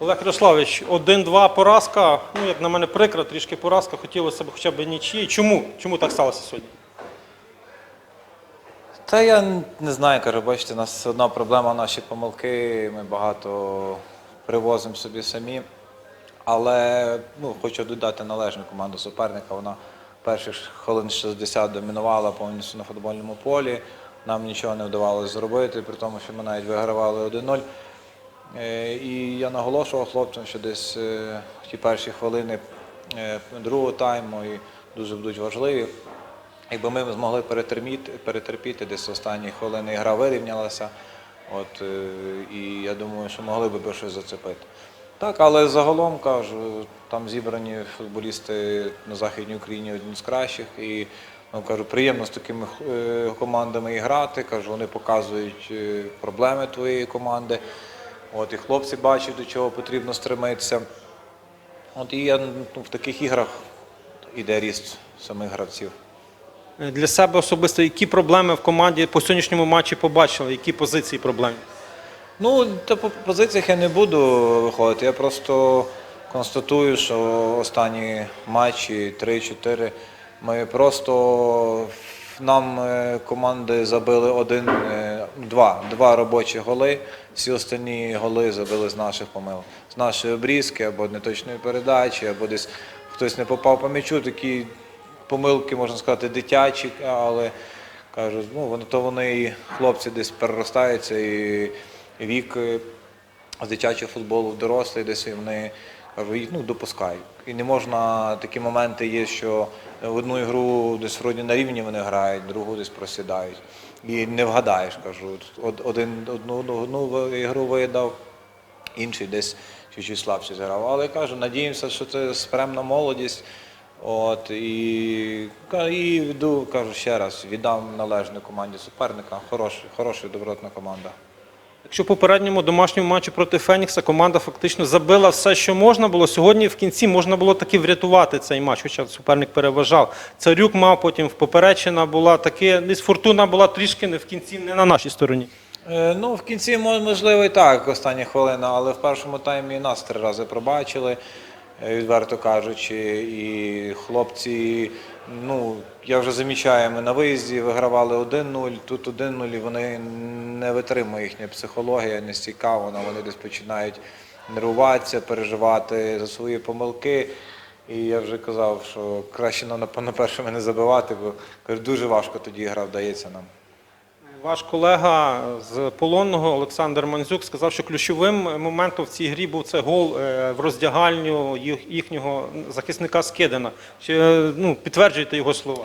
Олег Ярославович, 1-2 поразка. Ну, як на мене, прикра, трішки поразка. Хотілося б хоча б нічиї. Чому? Чому так сталося сьогодні? Та я не знаю, кажу, бачите, у нас одна проблема наші помилки. Ми багато привозимо собі самі. Але ну, хочу додати належну команду суперника. Вона перших хвилин 60 домінувала повністю на футбольному полі. Нам нічого не вдавалося зробити, при тому, що ми навіть вигравали 1-0. Е, І я наголошував хлопцям, що десь е, ті перші хвилини е, другого тайму і дуже будуть важливі. Якби ми змогли перетерпіти, перетерпіти десь останні хвилини гра вирівнялася. От, і я думаю, що могли би щось зацепити. Так, але загалом кажу, там зібрані футболісти на Західній Україні одні з кращих. І ну, кажу, приємно з такими командами і грати. Кажу, вони показують проблеми твоєї команди. От, і хлопці бачать, до чого потрібно стремитися. От і я ну, в таких іграх іде ріст самих гравців. Е, Для себе особисто, які проблеми в команді по сьогоднішньому матчі побачили, які позиції проблем? Ну, та по позиціях я не буду виходити. Я просто констатую, що останні матчі 3-4 ми просто нам е, команди забили один, е, два, два робочі голи. Всі останні голи забили з наших помилок. З нашої обрізки або неточної передачі, або десь хтось не попав по м'ячу. Такі помилки, можна сказати, дитячі, але кажуть, ну вони то вони і хлопці десь переростаються і вік е, з дитячого футболу в дорослий, десь вони ну, допускають. І не можна такі моменти є, що в одну ігру десь вроді на рівні вони грають, другу десь просідають. І не вгадаєш, кажу. Один одну, одну ігру видав, інший десь чуть-чуть слабше зіграв. Але кажу, надіємося, що це спремна молодість. От, і, і йду, кажу ще раз, віддам належне команді суперника. Хороша, хороша добротна команда. Якщо в попередньому домашньому матчі проти Фенікса команда фактично забила все, що можна було, сьогодні в кінці можна було таки врятувати цей матч, хоча суперник переважав. Царюк мав, потім поперечина була таке, десь фортуна була трішки не в кінці, не на нашій стороні. Е, Ну, в кінці можливо і так, остання хвилина, але в першому таймі нас три рази пробачили, е, відверто кажучи. І хлопці, ну, я вже замічаю, ми на виїзді вигравали 1-0, тут 1-0, і вони не витримує їхня психологія, не стійка, вона, вони десь починають нервуватися, переживати за свої помилки. І я вже казав, що краще на, першому не забивати, бо дуже важко тоді гра вдається нам. Ваш колега з полонного Олександр Манзюк сказав, що ключовим моментом в цій грі був це гол е, в роздягальню їхнього захисника Скидина. Чи е, ну, підтверджуєте його слова?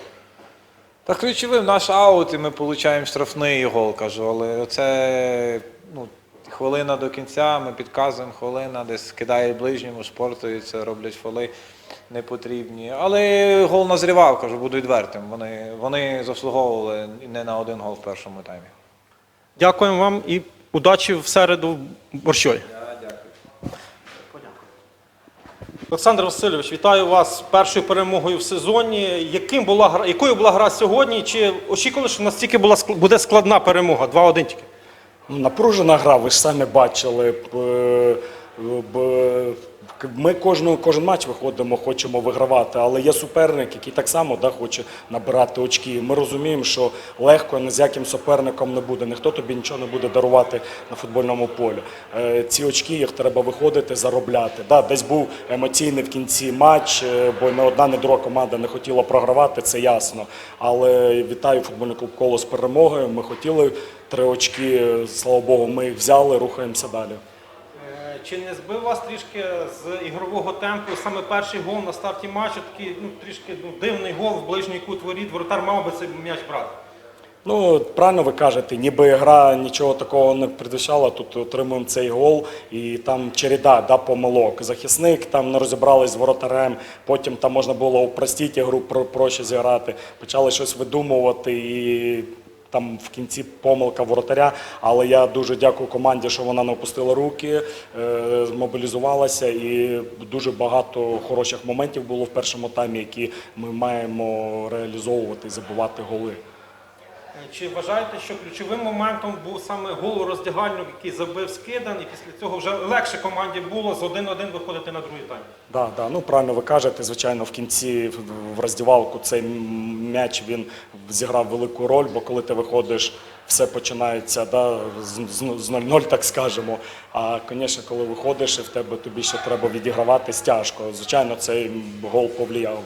Та ключовим наш аут, і ми отримуємо штрафний гол, кажу. Але це ну, хвилина до кінця, ми підказуємо, хвилина, десь кидає ближньому, шпортуються, роблять фоли непотрібні. Але гол назрівав, кажу, буду відвертим. Вони, вони заслуговували не на один гол в першому таймі. Дякуємо вам і удачі в середу в Борщові. Олександр Васильович, вітаю вас з першою перемогою в сезоні. Яким була гра, якою була гра сьогодні? Чи очікували, що настільки була буде складна перемога? 2-1 тільки. Ну, Напружена гра, ви ж самі бачили. б, Ми кожну, кожен матч виходимо, хочемо вигравати, але є суперник, який так само да, хоче набирати очки. Ми розуміємо, що легко ні з яким суперником не буде, ніхто тобі нічого не буде дарувати на футбольному полі. Е, Ці очки їх треба виходити, заробляти. Да, десь був емоційний в кінці матч, е, бо не одна, не друга команда не хотіла програвати, це ясно. Але вітаю футбольний клуб коло з перемогою. Ми хотіли три очки, слава Богу, ми їх взяли, рухаємося далі. Чи не збив вас трішки з ігрового темпу саме перший гол на старті матчу? Такий ну, трішки ну, дивний гол в ближній кут воріт. Воротар мав би цей м'яч брати. Ну, правильно ви кажете, ніби гра нічого такого не предвіщала, тут отримуємо цей гол, і там череда да, помилок. Захисник там не розібрались з воротарем, потім там можна було упростити про- проще зіграти. Почали щось видумувати і там в кінці помилка воротаря. Але я дуже дякую команді, що вона не опустила руки, е, змобілізувалася, і дуже багато хороших моментів було в першому таймі, які ми маємо реалізовувати і забувати голи. Чи вважаєте, що ключовим моментом був саме гол у роздягальню, який забив скидан, і після цього вже легше команді було з 1-1 виходити на другий тайм? Да, да, ну правильно ви кажете. Звичайно, в кінці в- роздівалку цей м'яч він зіграв велику роль, бо коли ти виходиш, все починається да, з, з, з 0-0, так скажемо. А, звісно, коли виходиш і в тебе тобі ще треба відіграватись тяжко. Звичайно, цей гол повлияв.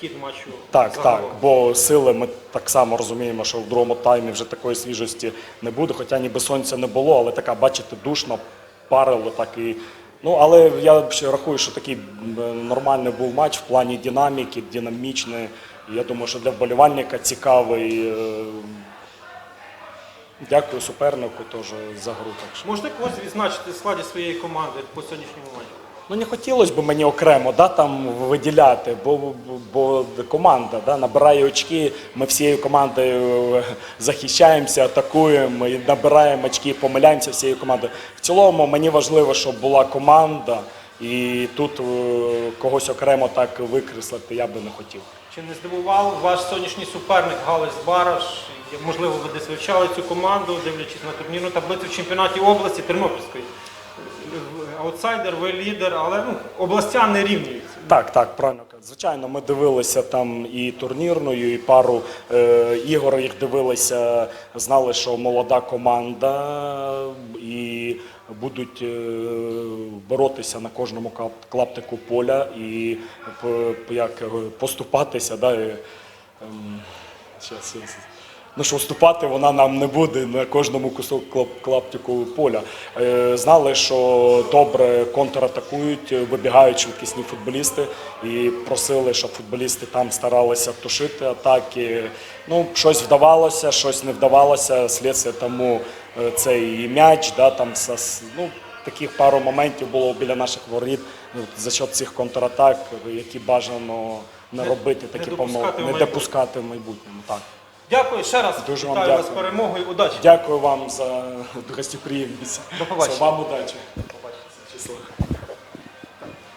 Хід матчу Так, загалом? так, бо сили ми так само розуміємо, що в другому таймі вже такої свіжості не буде. Хоча ніби сонця не було, але така, бачите, душно, парило так і. Ну, але я ще рахую, що такий нормальний був матч в плані динаміки, динамічний. Я думаю, що для вболівальника цікавий. Е, Дякую супернику теж за гру. Так що. Можете когось відзначити в складі своєї команди по сьогоднішньому матчу? Ну не хотілося б мені окремо да, там виділяти, бо, бо, команда да, набирає очки, ми всією командою е, захищаємося, атакуємо і набираємо очки, помиляємося всією командою. В цілому мені важливо, щоб була команда, і тут е, когось окремо так викреслити я би не хотів. Чи не здивував ваш сьогоднішній суперник Галич Бараш? Можливо, ви десь вивчали цю команду, дивлячись на турнірну таблицю в чемпіонаті області Тернопільської. Аутсайдер, ви лідер, але ну, областя не рівнюються. Так, так, правильно. Звичайно, ми дивилися там і турнірною, і пару е, ігор їх дивилися, знали, що молода команда і будуть е, боротися на кожному клаптику поля і як е, поступатися. Да, і, щас, щас. Ну що вступати вона нам не буде на кожному кусок клап- клаптику поля. Е, Знали, що добре контратакують, вибігають швидкісні футболісти і просили, щоб футболісти там старалися тушити атаки. Ну, щось вдавалося, щось не вдавалося. Слідство тому е, цей м'яч, да, там ну, таких пару моментів було біля наших воріт ну, за счет цих контратак, які бажано не робити, такі помилки, не допускати в майбутньому. Так. Дякую ще раз. Дуже вам Вітаю вас з дякую. перемогою. Удачі. Дякую вам за гостеприємність. До побачення. Вам удачі.